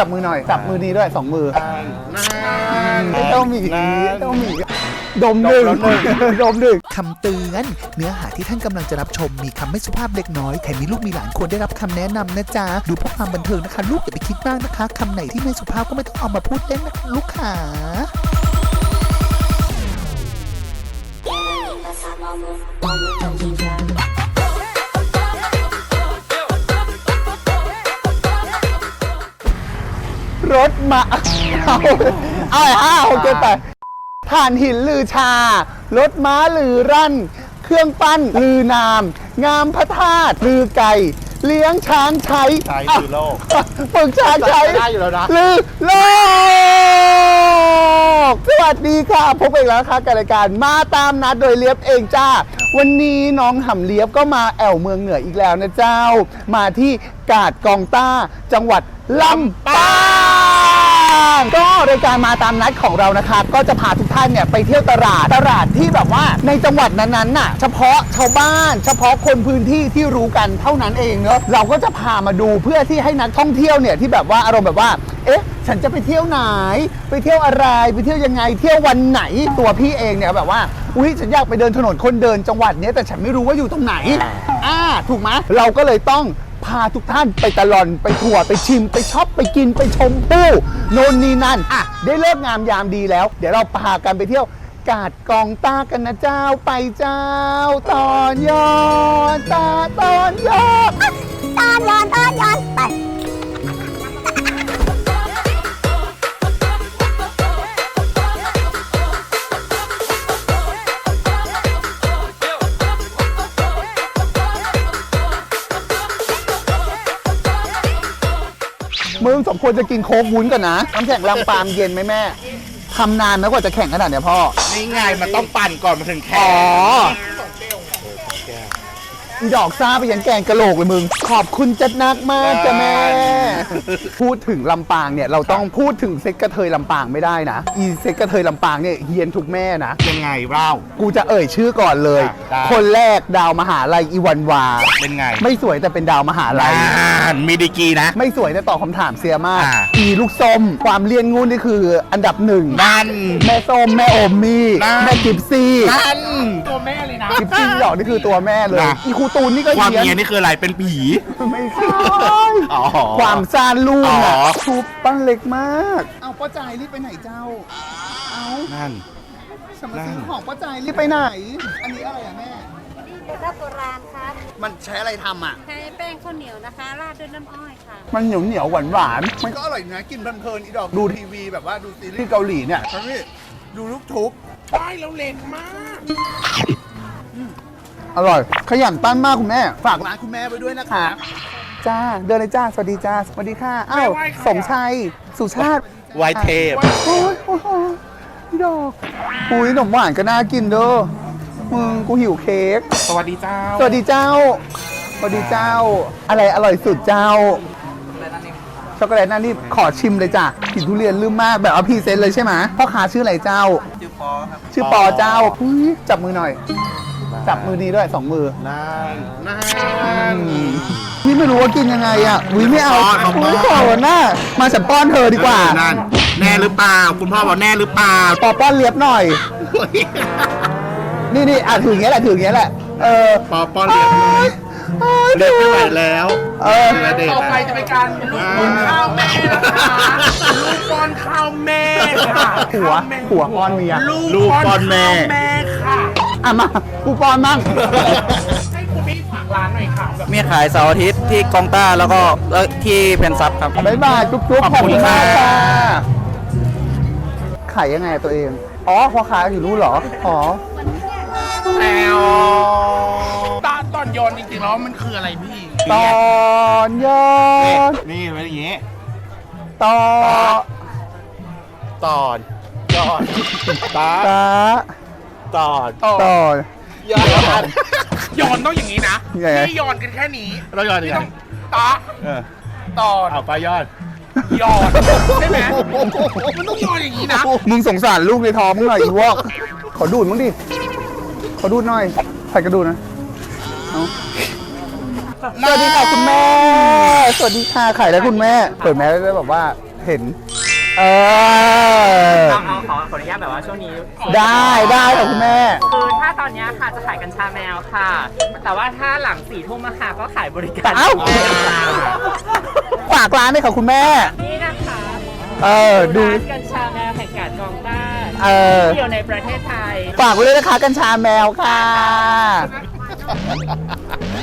จับมือหน่อย จับมือนี้ด้วยสองมือนั่นเต้าหมีนั่นเต้าหมีดมหนึ่งดมแล้วหนึ่งดมหนึ่งคำเตือน เนื้อหาที่ท่านกำลังจะรับชมมีคำไม่สุภาพเล็กน้อยใครมีลูกมีหลานควรได้รับคำแนะนำนะจ๊ะ ดูเพื่อความบันเทิงนะคะ ลูกอย่าไปคิดมากนะคะคำไหนที่ไม่สุภาพก็ไม่ต้องเอามาพูดเล่นนะคะลูกขา มา เอาเอาไอ้ห้าหกเจ็ดแปดถ่านหินลือชา รถม้าลือรั่น เครื่องปั้นลือนาม งามพระธาตุลือไก่ เลี้ยงช้างใช้ใช้คือโลกอะฝึกช้างใช้ได้อยู่แล้วนะลือโลก สวัสดีค่ะ พบกันอีกแล้วนะคะกับรายการมาตามนัดโดยเลียบเองจ้า วันนี้น้องหำเลียบก็มาแอวเมืองเหนืออีกแล้วนะเจ้า มาที่กาดกองต้า จังหวัดลำปางก็รายการมาตามนัดของเรานะคะ ก็จะพาทุกท่านเนี่ยไปเที่ยวตลาดตลาดที่แบบว่าในจังหวัดนั้นๆน่ะเฉพาะชาวบ้าน เฉพาะคนพื้นที่ที่รู้กันเท่านั้นเองเนอะเราก็จะพามาดูเพื่อที่ให้นักท่องเที่ยวเนี่ยที่แบบว่าอารมณ์แบบว่าเอ๊ะฉันจะไปเที่ยวไหน ไปเที่ยวอะไรไปเที่ยวยังไง เที่ยววันไหนตัวพี่เองเนี่ยแบบว่าอุ้ยฉันอยากไปเดินถนนคนเดินจังหวัดเนี้ยแต่ฉันไม่รู้ว่าอยู่ตรงไหนอ่าถูกไหมเราก็เลยต้อง พาทุกท่านไปตลอนไปทัวร์ไปชิมไปช็อปไปกินไปชมผู้โนนนี่นั่นอะได้เลิกงามยามดีแล้ว เดี๋ยวเราพากันไปเที่ยวกาดกองตากันนะเจ้าไปเจ้า ตอนย้อนตาตอนย้อน ควรจะกินโค้กวุ้นก่อนนะน้ำแข็งลำปางเย็นไหมแม่ทำนานไหมกว่าจะแข่งขนาดเนี้ยพ่อนี่ไงมันต้องปั่นก่อนมาถึงแข่อ๋งอ อีดอกซ่าไปยันแกงกะโหลกเลยมึง ขอบคุณจัดนักมากจ้ะแม่ พูดถึงลำปางเนี่ยเราต้องพูดถึงเซ็กกระเทยลำปางไม่ได้นะ อีเซ็กกระเทยลำปางเนี่ยเฮียนทุกแม่นะ ยังไงเล่า กูจะเอ่ยชื่อก่อนเลย ได้ คนแรกดาวมหาลัยอีวันวา เป็นไงไม่สวยแต่เป็นดาวมหาลัย อ่านมีดีกรีนะ ไม่สวยแต่ตอบคำถามเสียมาก อ่า อีลูกส้ม ความเลียนงูนี่คืออันดับหนึ่ง นั่น แม่ส้มแม่โอมมี่นั่น แม่กิฟซี่นั่นกิฟซี่หยอกนี่คือตัวแม่เลย นะ อีครูตูนนี่ก็ความเฮี้ยเมียน นี่คืออะไรเป็นผี ไม่ใช่อ๋อความซานลูกอ๋อะอทุบปั้นเล็กมาก เอาป้าจายรีบไปไหนเจ้า เอานั่น ฉันมาซื้อนั่นของป้าจายรีบไปไหน อันนี้อะไรอะแม่เป็นข้าวโบราณครับมันใช้อะไรทำอะ ใช้แป้งข้าวเหนียวนะคะ ราดด้วยน้ำอ้อยค่ะ มันเหนียวเหนียวหวานหวานๆมันก็อร่อยนะกินเพลินๆอีดอกดูทีวีแบบว่าดูซีรีส์เกาหลีเนี่ยทั้งนี้ดูลูกทุบ อร่อย ขยันปั้นมากคุณแม่ ฝากร้านคุณแม่ไปด้วยนะคะ จ้า เดินเลยจ้า สวัสดีจ้า สวัสดีค่ะ อ้าวไม่ไหวค่ะสมชัย สุชาติไวเทพโอ้ยโอ้โหพี่ดอกอุ้ยขนมหวานก็น่ากินเด้อ มึงกูหิวเค้ก สวัสดีเจ้าสวัสดีเจ้า สวัสดีเจ้า อะไรอร่อยสุดเจ้า ช็อกโกแลตนั่นนี่ขอชิมเลยจ้ะกลิ่นทุเรียนลืมมากแบบเอาพรีเซนต์เลยใช่ไหมพ่อค้าชื่ออะไรเจ้า ชื่อปอครับ ชื่อปอเจ้าอุ๊ยจับมือหน่อย จับมือนี้ด้วยสองมือ นั่นนั่นนี่ไม่รู้ว่ากินยังไงอะอุ้ยไม่เอาขอป้อนอุ้ยขอหน้ามาฉันป้อนเธอดีกว่าเออนั่น แน่หรือเปล่า คุณพ่อบอกแน่หรือเปล่า ปอป้อนเลียบหน่อย นี่นี่อะถืออย่างเงี้ยแหละถืออย่างเงี้ยแหละ เออปอป้อนเล็บเลยอ้ยเล็บไม่ไหวแล้วเออเนื้อเด็กต่อไปจะเป็นการลูกบอลข้าวแม่นะคะลูกบอลข้าวแม่ค่ะหัวข้าแม่หัวป้อนเมีย ลูกบอลแม่ข้าวแม่ค่ะ อะมากูป้อนมั่ง ให้คุณพี่ฝากร้านหน่อยค่ะแบบมีขายเสาร์อาทิตย์ที่กองต้าแล้วก็เอ่อที่เพนซับครับ บ๊ายบายจุ๊บจุ๊บขอบคุณมากค่ะค่ะขายยังไงตัวเอง อ๋อพ่อค้าอยู่นู่นเหรอ อ๋อ แอลตาตอนโยนจริงๆแล้วมันคืออะไรพี่ ตอนย้อนนี่เป็นอย่างงี้ตอนตอนตอนตาตา ตอนตอนย้อนโยนต้องอย่างนี้นะไงพี่โยนกันแค่นี้เราย้อนยังไงต้องตาเออตอนเอาไปยอด โยนใช่ไหมมันต้องโยนอย่างนี้นะมึงสงสารลูกในท้องมึงหน่อยอีวอก ขอดูดมึงดิ ขอดูดหน่อยใส่กระดูดนะเอาสวัสดีค่ะคุณแม่ สวัสดีค่ะขายแล้วคุณแม่ เปิดแม่ได้แบบว่าเห็น เออ เอาเอาขอขออนุญาตแบบว่าช่วงนี้ ได้ได้ค่ะคุณแม่ คือถ้าตอนเนี้ยค่ะจะขายกัญชาแมวค่ะ แต่ว่าถ้าหลังสี่ทุ่มอะค่ะก็ขายบริการเอ้า ฝากร้านด้วยค่ะคุณแม่ นี่นะคะเออดู ร้านกัญชาแมวแห่งกาดกองต้าเออ ที่เดียวในประเทศไทยฝากไว้ด้วยนะคะกัญชาแมวค่ะ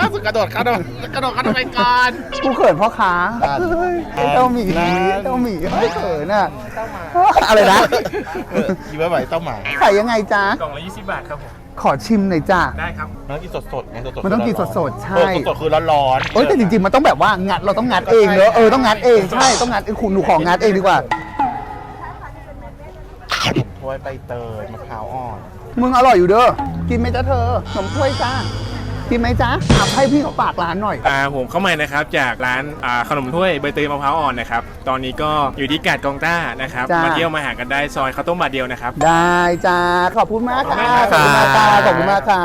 ล่าสุดกระโดดกระโดดกระโดดกระโดดไปก่อน กูเขินพ่อค้านั่นเฮ้ยเต้าหมี่นั่น เต้าหมี่เฮ้ยเขินอะอะไรนะเออยิ้มไว้ไหวเต้าหมาขายยังไงจ๊ะ กล่องละ20 บาทครับผม ขอชิมหน่อยจ้ะ ได้ครับ มันต้องกินสดๆไงสดๆมันต้องกินคืร้ๆสดๆใช่เออสดๆคือร้อนๆ เอ้ยแต่จริงๆ มันต้องแบบว่างัดเราต้องงัดเองเนอะเออต้องงัดเองใช่ต้องงัดเองคุณหนูของงัดเองดีกว่า ถ้วยใบเตยมะพร้าวอ่อน มึงอร่อยอยู่เด้อ กินไหมจ๊ะเธอขนมถ้วยจ้า กินไหมจ๊ะถามให้พี่เขาฝากร้านหน่อย อ่าผมเข้ามานะครับจากร้านอ่าขนมถ้วยใบเตยมะพร้าวอ่อนนะครับตอนนี้ก็อยู่ที่กาดกองต้านะครับจ้ามมาเที่ยวมาหากันได้ซอยข้าวต้มบาทเดียวนะครับ ได้จ้าขอบคุณมากค่ะขอบคุณมากค่ะขอบคุณมากค่ะ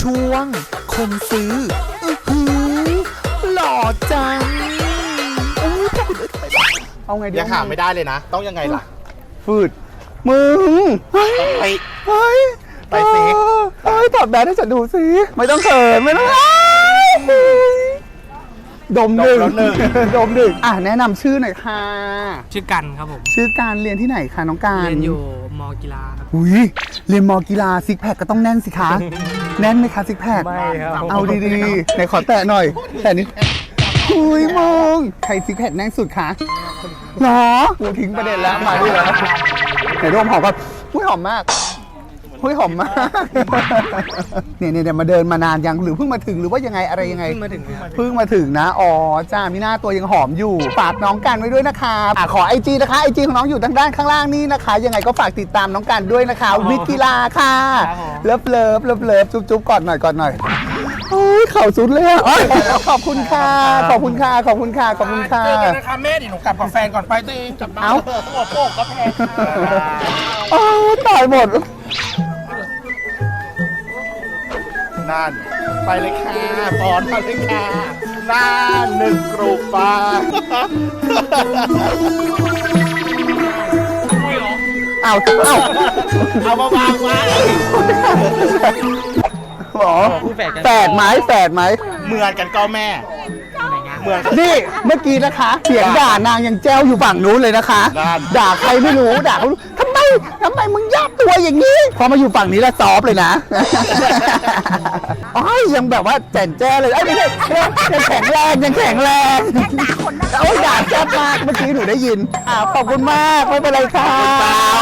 ช่วงคนซื้ออื้อหือหล่อจังอู้พ่อคุณเอ้ยทำไมเอาไงดียังหาไม่ได้เลยนะ ต้องยังไงล่ะ ฟืดมึงเฮ้ยไปเฮ้ย ไปสิเออเฮ้ยถอดแบตให้ฉันดูสิ ไม่ต้องเขินไม่ต้องอายดมหนึ่งดมแล้วหนึ่ง ดมหนึ่งอะแนะนำชื่อหน่อยค่ะ ชื่อกันครับผม ชื่อการเรียนที่ไหนคะน้องการ เรียนอยู่มกีฬาครับ อุ้ยเรียนมอกีฬาซิกแพคก็ต้องแน่นสิคะ แน่นไหมคะซิกแพคไม่ครับ เอาดีๆไหนขอแตะหน่อย แต่นี้อุ้ยมองใครซิกแพคแน่นสุดคะหรอกูทิ้งประเด็นแล้วมาด้วยแล้วไหนดมหอมก่อนอุ้ยหอมมาก อุ้ยหอมมากเนี่ยเนี่ยเดี๋ยวมาเดินมานานยังหรือเพิ่งมาถึงหรือว่ายังไงอะไรยังไง เพิ่งมาถึงครับ เพิ่งมาถึงนะ อ๋อ จ้า มีหน้าตัวยังหอมอยู่ ฝากน้องกันไว้ด้วยนะคะอะขอไอจีนะคะไอจีของน้องอยู่ทางด้านข้างล่างนี่นะคะ ยังไงก็ฝากติดตามน้องกันด้วยนะคะวิทย์กีฬาค่ะ ครับผม เลิฟเลิฟเลิฟเลิฟจุ๊บจุ๊บก่อนหน่อยก่อนหน่อยโอ้ยเข่าสุดเลยอะโอ๊ยขอบคุณค่ะ ขอบคุณค่ะ ขอบคุณค่ะ ขอบคุณค่ะ เจอกันนะคะแม่เดี๋ยวหนูกลับกับแฟนก่อนไปตัวเองกลับบ้านเอ้า หัวโป๊กก็แพงค่ะ โอ้ยตายหมด นั่นไปเลยค่ะปอนมาเลยค่ะนั่นหนึ่งกรุปปลาเอาเอาเอามาวางไว้หรอแฝดไหมแฝดไหมเหมือนกันก็แม่ เหมือนกัน นี่เมื่อกี้นะคะ เสียงด่านางยังแจ้วอยู่ฝั่งนู้นเลยนะคะนั่นด่าใครไม่รู้ด่าเขาทำไม ทำไมมึงยับตัวอย่างนี้ พอมาอยู่ฝั่งนี้แล้วซอฟเลยนะอ๋อยังแบบว่าแจ่นแจ้เลยไอ้ยไม่ใช่ยังแข็งแรงยังแข็งแรงโอ้ยด่าแจ้บมากเมื่อกี้หนูได้ยินอ่าขอบคุณมากไม่เป็นไรค่ะ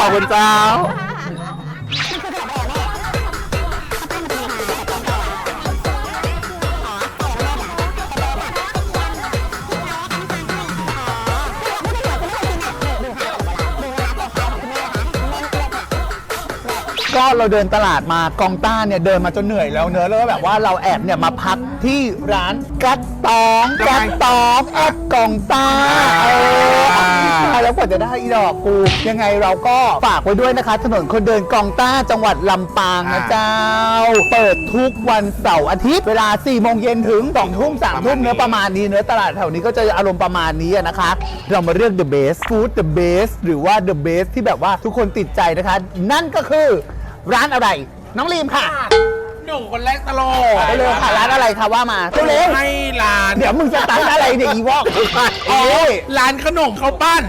ขอบคุณเจ้าก็เราเดินตลาดมากองต้าเนี่ยเดินมาจนเหนื่อยแล้วเนอะแล้วก็แบบว่าเราแอบเนี่ยมาพักที่ร้านกัดตองกัดตองแอดกองต้าเออใช่แล้วกว่าจะได้อีดอกกู ยังไงเราก็ฝากไว้ด้วยนะคะ ถนนคนเดินกองต้าจังหวัดลำปางนะเจ้า เปิดทุกวันเสาร์อาทิตย์เวลา4โมงเย็นถึง2ทุ่ม3ทุ่มเนื้อะประมาณนี้เนื้อะตลาดแถวนี้ก็จะอารมณ์ประมาณนี้อะนะคะ เรามาเลือก the best food the best หรือว่า the best ที่แบบว่าทุกคนติดใจนะคะ นั่นก็คือ ร้านอะไร น้องลีมค่ะหนูคนแรกตลอดไปเลยค่ะร้านอะไรคะว่ามาเร็วให้ร้านๆเดี๋ยวมึงจะตั้งอะไรเนี่ยอีวอกอ๋อเอ้ยร้านขนมข้าวปั้น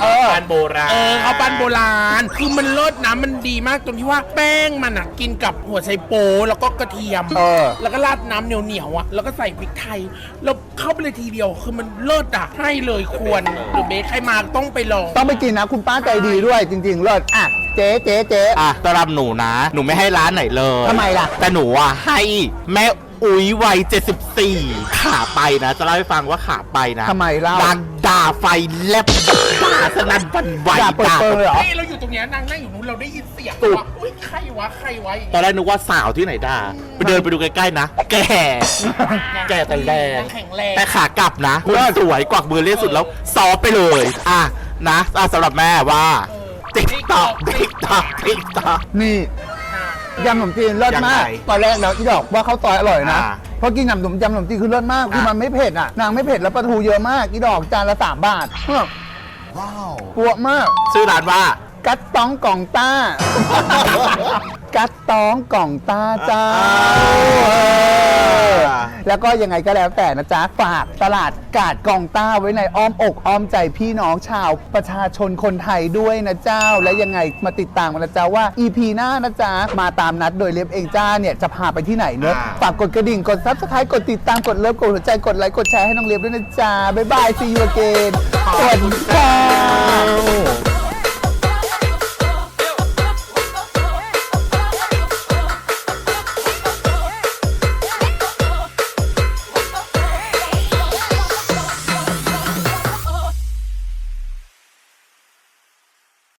เออการโบราณ เออข้าวปั้นโบราณ คือมันเลิศนะมันดีมากตรงที่ว่าแป้งมันอะกินกับหัวไชโป๊แล้วก็กระเทียม เออ แล้วก็ราดน้ำเหนียวเหนียวๆอะ แล้วก็ใส่พริกไทย แล้วเข้าไปเลยทีเดียว คือมันเลิศอะ ให้เลยควร หรือเบสใครมาต้องไปลอง ต้องไปกินนะ คุณป้าใจดีด้วยจริง ๆ เลิศอะ เจ๊เจ๊เจ๊ อะสำหรับหนูนะ หนูไม่ให้ร้านไหนเลยทำไมล่ะ แต่หนูอะให้แม่อุ้ยวัย74 ขาไปนะ จะเล่าให้ฟังว่าขาไปนะทำไมเล่าดัง ด่าไฟแลบด่าสนั่นหวันไหวอย่าเปิดเปิงเลยเหรอนี่เราอยู่ตรงเนี้ยนางนั่งอยู่นู้นเราได้ยินเสียงสุดว่าอุ้ยใครวะใครวะอย่างตอเงี้ยนแรกนึกว่าสาวที่ไหนด่าไปเดินไปดูใกล้ๆนะ แก่ แก่แต่แรง นางแข็งแรงแต่ขากลับนะคนสวยกวักมือเรียกสุดแล้วซอฟไปเลย อะนะอะสำหรับแม่ว่าติ๊กตอกติ๊กตอกติ๊กตอก นี่ยำขนมจีนเลิศมากยังไงตอนแรกแล้วอีดอกว่าข้าวซอยอร่อยนะ อ่า เพราะกินยำขนมยำขนมจีนคือเลิศมากคือมันไม่เผ็ดอะนางไม่เผ็ดแล้วปลาทูเยอะมากอีดอกจานละ3บาทว้าวปัวมาก ชื่อร้านว่า กัดต้องกล่องต้า กัดต้องกล่องต้าจ้า แล้วก็ยังไงก็แล้วแต่นะจ๊ะ ฝากตลาดกาดกองต้าไว้ในอ้อมอกอ้อมใจพี่น้องชาวประชาชนคนไทยด้วยนะเจ้า และยังไงมาติดตามกันนะจ๊ะว่า EP หน้านะจ๊ะ มาตามนัดโดยเล็บเองจ้าเนี่ยจะพาไปที่ไหนเนอะอ่า ฝากกดกระดิ่งกดซับสไครต์กดติดตามกดเลิฟกดหัวใจกดไลค์กดแชร์ให้น้องเล็บด้วยนะจ๊ะบ๊ายบาย see you again สวัสดีค่ะ